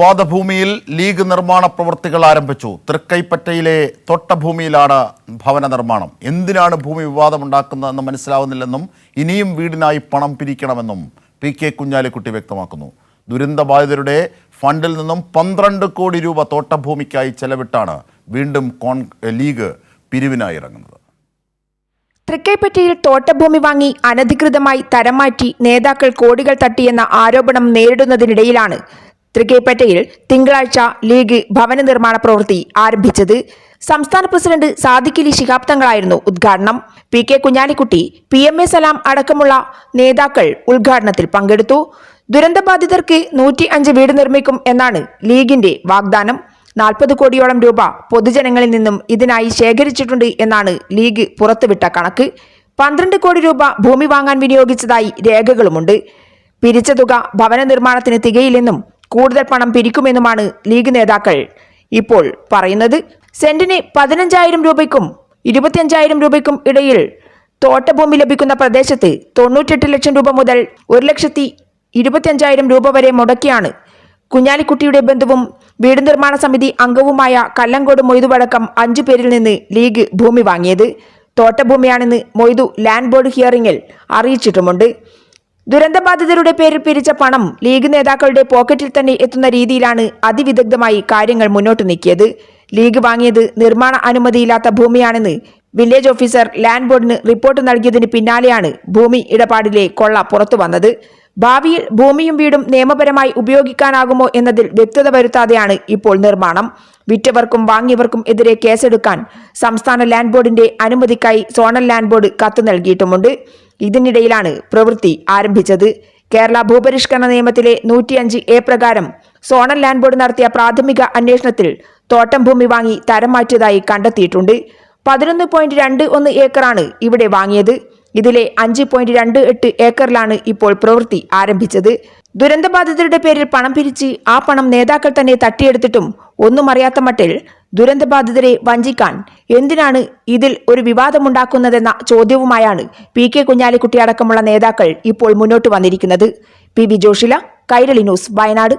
വിവാദ ഭൂമിയിൽ ലീഗ് നിർമ്മാണ പ്രവൃത്തികൾ ആരംഭിച്ചു. തൃക്കൈപ്പറ്റയിലെ തൊട്ടഭൂമിയിലാണ് ഭവന നിർമ്മാണം. എന്തിനാണ് ഭൂമി വിവാദമുണ്ടാക്കുന്നതെന്ന് മനസ്സിലാവുന്നില്ലെന്നും ഇനിയും വീടിനായി പണം പിരിക്കണമെന്നും പി കെ കുഞ്ഞാലിക്കുട്ടി വ്യക്തമാക്കുന്നു. ദുരന്തബാധിതരുടെ ഫണ്ടിൽ നിന്നും പന്ത്രണ്ട് കോടി രൂപ തോട്ടഭൂമിക്കായി ചെലവിട്ടാണ് വീണ്ടും കോൺ ലീഗ് പിരിവിനായി ഇറങ്ങുന്നത്. തൃക്കൈപ്പറ്റയിൽ തോട്ടഭൂമി വാങ്ങി അനധികൃതമായി തരം മാറ്റി നേതാക്കൾ കോടികൾ തട്ടിയെന്ന ആരോപണം നേരിടുന്നതിനിടയിലാണ് തൃക്കൈപ്പറ്റയിൽ തിങ്കളാഴ്ച ലീഗ് ഭവന നിർമ്മാണ പ്രവൃത്തി ആരംഭിച്ചത്. സംസ്ഥാന പ്രസിഡന്റ് സാദിഖലി ശിഹാബ് തങ്ങളായിരുന്നു ഉദ്ഘാടനം. P K Kunhalikutty P M A Salam അടക്കമുള്ള നേതാക്കൾ ഉദ്ഘാടനത്തിൽ പങ്കെടുത്തു. ദുരന്തബാധിതർക്ക് നൂറ്റി അഞ്ച് വീട് നിർമ്മിക്കും എന്നാണ് ലീഗിന്റെ വാഗ്ദാനം. നാൽപ്പത് കോടിയോളം രൂപ പൊതുജനങ്ങളിൽ നിന്നും ഇതിനായി ശേഖരിച്ചിട്ടുണ്ട് എന്നാണ് ലീഗ് പുറത്തുവിട്ട കണക്ക്. പന്ത്രണ്ട് കോടി രൂപ ഭൂമി വാങ്ങാൻ വിനിയോഗിച്ചതായി രേഖകളുമുണ്ട്. പിരിച്ച തുക ഭവന നിർമ്മാണത്തിന് തികയില്ലെന്നും കൂടുതൽ പണം പിരിക്കുമെന്നുമാണ് ലീഗ് നേതാക്കൾ ഇപ്പോൾ പറയുന്നത്. സെന്റിന് പതിനഞ്ചായിരം രൂപയ്ക്കും ഇരുപത്തിയഞ്ചായിരം രൂപയ്ക്കും ഇടയിൽ തോട്ടഭൂമി ലഭിക്കുന്ന പ്രദേശത്ത് തൊണ്ണൂറ്റെട്ട് ലക്ഷം രൂപ മുതൽ ഒരു ലക്ഷത്തി ഇരുപത്തിയഞ്ചായിരം രൂപ വരെ മുടക്കിയാണ്. കുഞ്ഞാലിക്കുട്ടിയുടെ ബന്ധുവും വീട് നിർമ്മാണ സമിതി അംഗവുമായ കല്ലങ്കോട് മൊയ്തുവടക്കം അഞ്ചു പേരിൽ നിന്ന് ലീഗ് ഭൂമി വാങ്ങിയത്. തോട്ടഭൂമിയാണെന്ന് മൊയ്തു ലാൻഡ് ബോർഡ് ഹിയറിംഗിൽ അറിയിച്ചിട്ടുമുണ്ട്. ദുരന്തബാധിതരുടെ പേരിൽ പിരിച്ച പണം ലീഗ് നേതാക്കളുടെ പോക്കറ്റിൽ തന്നെ എത്തുന്ന രീതിയിലാണ് അതിവിദഗ്ധമായി കാര്യങ്ങൾ മുന്നോട്ട് നീക്കിയത്. ലീഗ് വാങ്ങിയത് നിർമ്മാണ അനുമതിയില്ലാത്ത ഭൂമിയാണെന്ന് വില്ലേജ് ഓഫീസർ ലാൻഡ് ബോർഡിന് റിപ്പോർട്ട് നൽകിയതിന് പിന്നാലെയാണ് ഭൂമി ഇടപാടിലെ കൊള്ള പുറത്തു വന്നത്. ഭാവിയിൽ ഭൂമിയും വീടും നിയമപരമായി ഉപയോഗിക്കാനാകുമോ എന്നതിൽ വ്യക്തത വരുത്താതെയാണ് ഇപ്പോൾ നിർമ്മാണം. വിറ്റവർക്കും വാങ്ങിയവർക്കും എതിരെ കേസെടുക്കാൻ സംസ്ഥാന ലാൻഡ് ബോർഡിന്റെ അനുമതിക്കായി സോണൽ ലാൻഡ് ബോർഡ് കത്ത് നൽകിയിട്ടുമുണ്ട്. ഇതിനിടയിലാണ് പ്രവൃത്തി ആരംഭിച്ചത്. കേരള ഭൂപരിഷ്കരണ നിയമത്തിലെ നൂറ്റിയഞ്ച് എ പ്രകാരം സോണൽ ലാൻഡ് ബോർഡ് നടത്തിയ പ്രാഥമിക അന്വേഷണത്തിൽ തോട്ടം ഭൂമി വാങ്ങി തരം മാറ്റിയതായി കണ്ടെത്തിയിട്ടുണ്ട്. പതിനൊന്ന് പോയിന്റ് രണ്ട് ഒന്ന് ഏക്കറാണ് ഇവിടെ വാങ്ങിയത്. ഇതിലെ അഞ്ച് പോയിന്റ് രണ്ട് എട്ട് ഏക്കറിലാണ് ഇപ്പോൾ പ്രവൃത്തി ആരംഭിച്ചത്. ദുരന്തബാധിതരുടെ പേരിൽ പണം പിരിച്ച് ആ പണം നേതാക്കൾ തന്നെ തട്ടിയെടുത്തിട്ടും ഒന്നും അറിയാത്ത മട്ടിൽ ദുരന്തബാധിതരെ വഞ്ചിക്കാൻ എന്തിനാണ് ഇതിൽ ഒരു വിവാദമുണ്ടാക്കുന്നതെന്ന ചോദ്യവുമായാണ് പി കെ കുഞ്ഞാലിക്കുട്ടി അടക്കമുള്ള നേതാക്കൾ ഇപ്പോൾ മുന്നോട്ട് വന്നിരിക്കുന്നത്. P V Joshila Kairali news Wayanad.